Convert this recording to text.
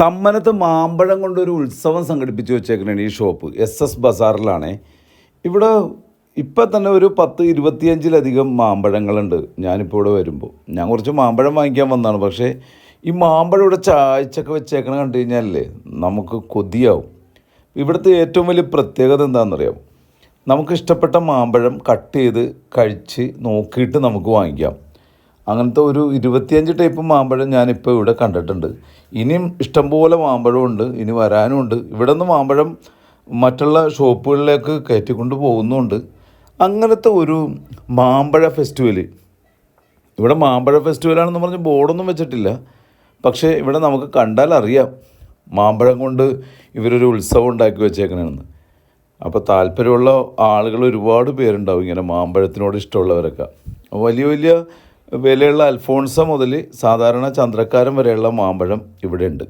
തമ്മനത്ത് മാമ്പഴം കൊണ്ടൊരു ഉത്സവം സംഘടിപ്പിച്ച് വെച്ചേക്കണേ ഈ ഷോപ്പ് എസ് എസ് ബസാറിലാണേ. ഇവിടെ ഇപ്പം തന്നെ ഒരു പത്ത് ഇരുപത്തിയഞ്ചിലധികം മാമ്പഴങ്ങളുണ്ട് ഞാനിപ്പോൾ ഇവിടെ വരുമ്പോൾ. ഞാൻ കുറച്ച് മാമ്പഴം വാങ്ങിക്കാൻ വന്നതാണ് പക്ഷേ ഈ മാമ്പഴം ഇവിടെ ചായച്ചൊക്കെ വെച്ചേക്കണ കണ്ടു കഴിഞ്ഞാലേ നമുക്ക് കൊതിയാവും. ഇവിടുത്തെ ഏറ്റവും വലിയ പ്രത്യേകത എന്താണെന്നറിയാം നമുക്ക് ഇഷ്ടപ്പെട്ട മാമ്പഴം കട്ട് ചെയ്ത് കഴിച്ച് നോക്കിയിട്ട് നമുക്ക് വാങ്ങിക്കാം. അങ്ങനത്തെ ഒരു ഇരുപത്തിയഞ്ച് ടൈപ്പ് മാമ്പഴം ഞാനിപ്പോൾ ഇവിടെ കണ്ടിട്ടുണ്ട്. ഇനിയും ഇഷ്ടംപോലെ മാമ്പഴമുണ്ട് ഇനി വരാനുമുണ്ട്. ഇവിടെ നിന്ന് മാമ്പഴം മറ്റുള്ള ഷോപ്പുകളിലേക്ക് കയറ്റിക്കൊണ്ട് പോകുന്നുണ്ട്. അങ്ങനത്തെ ഒരു മാമ്പഴ ഫെസ്റ്റിവൽ ഇവിടെ മാമ്പഴ ഫെസ്റ്റിവലാണെന്ന് പറഞ്ഞ് ബോർഡൊന്നും വെച്ചിട്ടില്ല. പക്ഷേ ഇവിടെ നമുക്ക് കണ്ടാൽ അറിയാം മാമ്പഴം കൊണ്ട് ഇവരൊരു ഉത്സവം ഉണ്ടാക്കി വെച്ചേക്കണമെന്ന് അപ്പോൾ താല്പര്യമുള്ള ആളുകൾ ഒരുപാട് പേരുണ്ടാവും ഇങ്ങനെ മാമ്പഴത്തിനോട് ഇഷ്ടമുള്ളവരൊക്കെ. വലിയ വലിയ വിലയുള്ള അൽഫോൺസ മുതൽ സാധാരണ ചന്ദ്രക്കാരൻ വരെയുള്ള മാമ്പഴം ഇവിടെ ഉണ്ട്